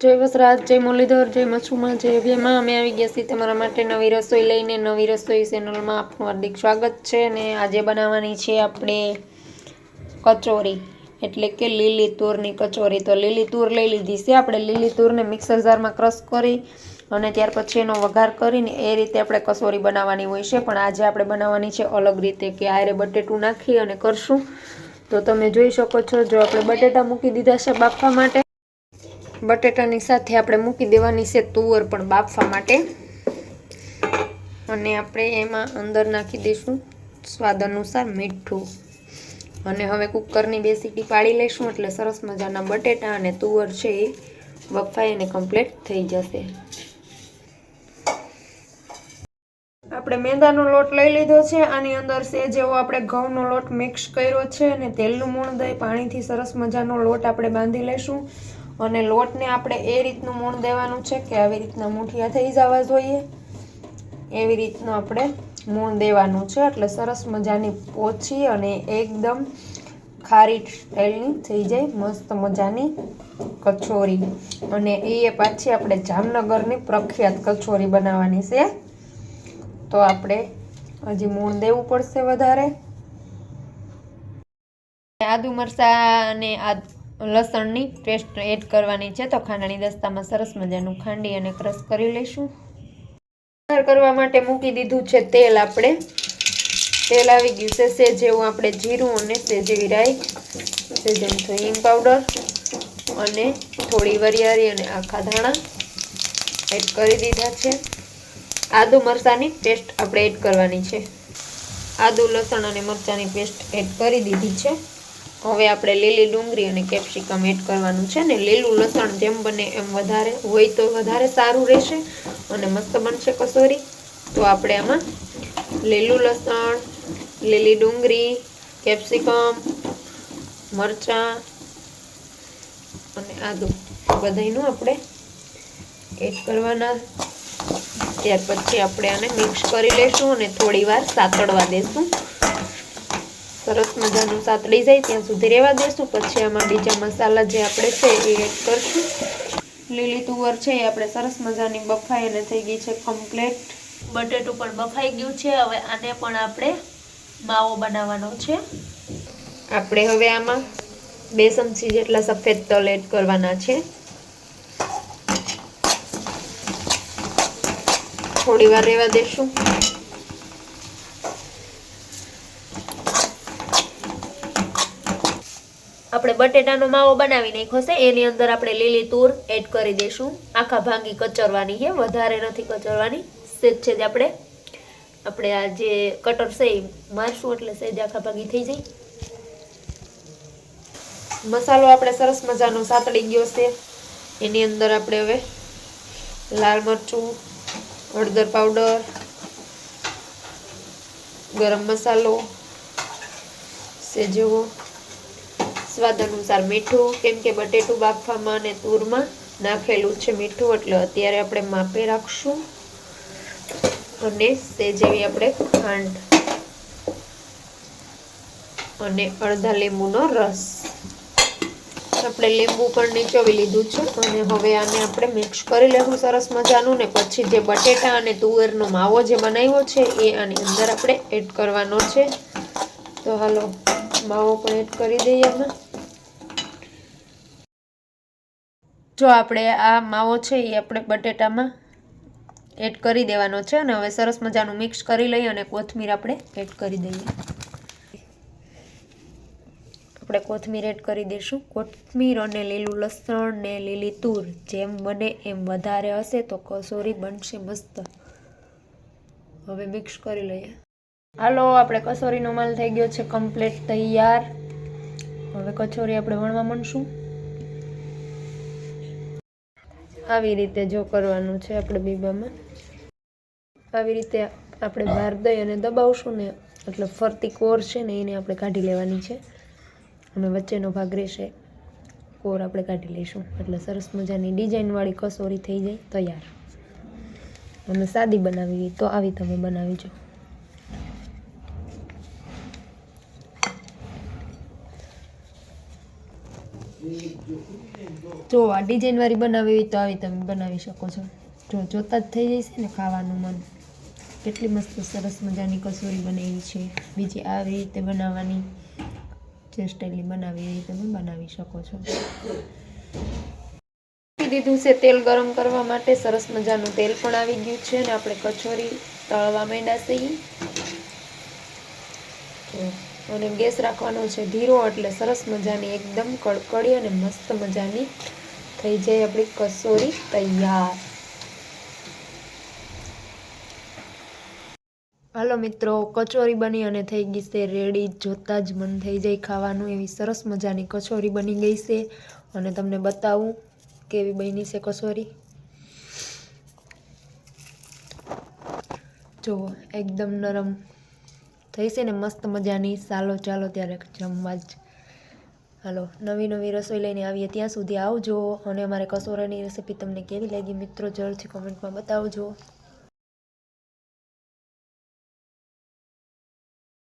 જય વસરાજ, જય મુરલીધર, જય મચ્છુમાં જય અભ્યમાં અમે આવી ગયા છીએ તમારા માટે નવી રસોઈ લઈને. નવી રસોઈ ચેનલમાં આપનું હાર્દિક સ્વાગત છે અને આજે બનાવવાની છે આપણે કચોરી. એટલે કે લીલી તૂરની કચોરી. તો લીલી તૂર લઈ લીધી છે. આપણે લીલી તૂરને મિક્સર જારમાં ક્રશ કરી અને ત્યાર પછી એનો વઘાર કરીને એ રીતે આપણે કચોરી બનાવવાની હોય છે. પણ આજે આપણે બનાવવાની છે અલગ રીતે કે આરે બટેટું નાખી અને કરશું. તો તમે જોઈ શકો છો, જો આપણે બટેટા મૂકી દીધા છે બાફવા માટે. બટેટાની સાથે આપણે મૂકી દેવાની છે તુવર પણ બાફવા માટે. અને આપણે એમાં અંદર નાખી દઈશું સ્વાદ અનુસાર મીઠું. અને હવે કુકરની બે સીટી પાડી લઈશું એટલે સરસ મજાના બટેટા અને તુવર છે એ બફાઈ અને કમ્પ્લીટ થઈ જશે. આપણે મેંદાનો લોટ લઈ લીધો છે, આની અંદર છે જેવો આપણે ઘઉંનો લોટ મિક્સ કર્યો છે અને તેલનું મૂણ દઈ પાણીથી સરસ મજાનો લોટ આપણે બાંધી લઈશું. અને લોટને આપણે એ રીતનું મૂણ દેવાનું છે કે આવી રીતના મૂઠિયા થઈ જવા જોઈએ. એવી રીતનું આપણે મૂણ દેવાનું છે. એટલે સરસ મજાની પોચી અને એકદમ ખારી સ્ટાઈલની થઈ જાય, મસ્ત મજાની કચોરી. અને એ પાછી આપણે જામનગરની પ્રખ્યાત કચોરી બનાવવાની છે. તો આપણે હજી મૂણ દેવું પડશે વધારે. આદુ મરચાં અને આ લસણની પેસ્ટ એડ કરવાની છે તો ખાંડણી દસ્તામાં સરસ મજાનું ખાંડી અને ક્રશ કરી લઈશું. વઘાર કરવા માટે મૂકી દીધું છે તેલ આપણે. તેલ આવી ગયું છે સે જેવું આપણે જીરું અને સે જેવી રાઈ સેજન હિંગ પાવડર અને થોડી વરિયાળી અને આખા ધાણા એડ કરી દીધા છે. આદુ મરચાંની પેસ્ટ આપણે એડ કરવાની છે. આદુ, લસણ અને મરચાંની પેસ્ટ એડ કરી દીધી છે. હવે આપણે લીલી ડુંગળી અને કેપ્સિકમ એડ કરવાનું છે ને લીલું લસણ જેમ બને એમ વધારે હોય તો વધારે સારું રહેશે અને મસ્ત બનશે કસોરી. તો આપણે આમાં લીલું લસણ, લીલી ડુંગળી, કેપ્સિકમ, મરચાં અને આદુ બધાનું આપણે એડ કરવાના. ત્યાર પછી આપણે આને મિક્સ કરી લઈશું અને થોડી વાર સાતળવા દઈશું સરસ મજાનું સાતળી જાય, ત્યાં સુધી રહેવા દઈશું પછી આમાં બીજા મસાલા જે આપણે છે એ એડ કરશું. લીલી તુવર છે એ આપણે સરસ મજાની બફાઈ અને થઈ ગઈ છે કમ્પ્લેટ બટેટું પણ બફાઈ ગયું છે, હવે આને પણ આપણે માવો બનાવવાનો છે. આપણે હવે આમાં બે ચમચી જેટલા સફેદ તલ એડ કરવાના છે. થોડી વાર રહેવા દેશું. આપણે બટેટાનો માવો બનાવી નાખ્યો એની અંદર આપણે લીલી તૂર એડ કરી દઈશું આખા ભાંગી કચરવાની છે. વધારે નથી કચરવાની. સેજ છે જ આપણે. આપણે આ જે કટર છે એ મારશું એટલે સેજ આખા ભાંગી થઈ જાય. મસાલો આપણે સરસ મજાનો સાતળી ગયો છે. એની અંદર આપણે હવે લાલ મરચું, હળદર પાવડર, ગરમ મસાલો સેજવો સ્વાદ અનુસાર મીઠું, કેમ કે બટેટું બાફવામાં અને તૂરમાં નાખેલું છે મીઠું, એટલે અત્યારે આપણે માપે રાખશું. અને તે જેવી આપણે ખાંડ અને અડધા લીંબુનો રસ. આપણે લીંબુ પણ નીચોવી લીધું છે, અને હવે આને આપણે મિક્સ કરી લેવું સરસ મજાનું, ને પછી જે બટેટા અને તુવેરનો માવો જે બનાવ્યો છે, એ આની અંદર આપણે એડ કરવાનો છે. તો હાલો, માવો પણ એડ કરી દઈએ આમાં જો આપણે આ માવો છે એ આપણે બટેટામાં એડ કરી દેવાનો છે અને હવે સરસ મજાનું મિક્સ કરી લઈએ અને કોથમીર આપણે એડ કરી દઈએ. આપણે કોથમીર એડ કરી દઈશું. કોથમીર અને લીલું લસણ ને લીલી તૂર જેમ બને એમ વધારે હશે તો કસોરી બનશે મસ્ત. હવે મિક્સ કરી લઈએ. હાલો, આપણે કસોરીનો માલ થઈ ગયો છે કમ્પ્લીટ, તૈયાર. હવે કચોરી આપણે વણવા માંડશું આવી રીતે જો કરવાનું છે આપણે બીબામાં. આવી રીતે આપણે બહાર દઈ અને દબાવશું ને, એટલે ફરતી કોર છે ને એને આપણે કાઢી લેવાની છે. અને વચ્ચેનો ભાગ રહેશે કોર આપણે કાઢી લઈશું. એટલે સરસ મજાની ડિઝાઇનવાળી કસોરી થઈ જાય તૈયાર. અને સાદી બનાવી તો આવી તમે બનાવી જો જો આ ડિઝાઇનવાળી બનાવી હોય તો આવી તમે બનાવી શકો છો. જો જોતા જ થઈ જશે ને ખાવાનું મન. કેટલી મસ્ત સરસ મજાની કસોરી બનાવી છે. બીજી આવી રીતે બનાવવાની જે સ્ટાઇલની બનાવી એવી તમે બનાવી શકો છો. દીધું છે તેલ ગરમ કરવા માટે. સરસ મજાનું તેલ પણ આવી ગયું છે અને આપણે કચોરી તળવા માંડ્યા છે ઈ. જો, અને ગેસ રાખવાનો છે ધીરો એટલે સરસ મજાની એકદમ કડકડી અને મસ્ત મજાની થઈ જાય આપણી કસોરી તૈયાર. હાલો મિત્રો, કચોરી બની અને થઈ ગઈ છે રેડી. જોતા જ મન થઈ જાય ખાવાનું. એવી સરસ મજાની કચોરી બની ગઈ છે. અને તમને બતાવું કેવી બની છે કચોરી. જુઓ, એકદમ નરમ થઈ છે ને મસ્ત મજાની. ચાલો ચાલો ત્યારે જમવા જ. હાલો, નવી નવી રસોઈ લઈને આવીએ ત્યાં સુધી આવજો. અને અમારે કસોરાની રેસીપી તમને કેવી લાગી મિત્રો, જરૂરથી કોમેન્ટમાં બતાવજો.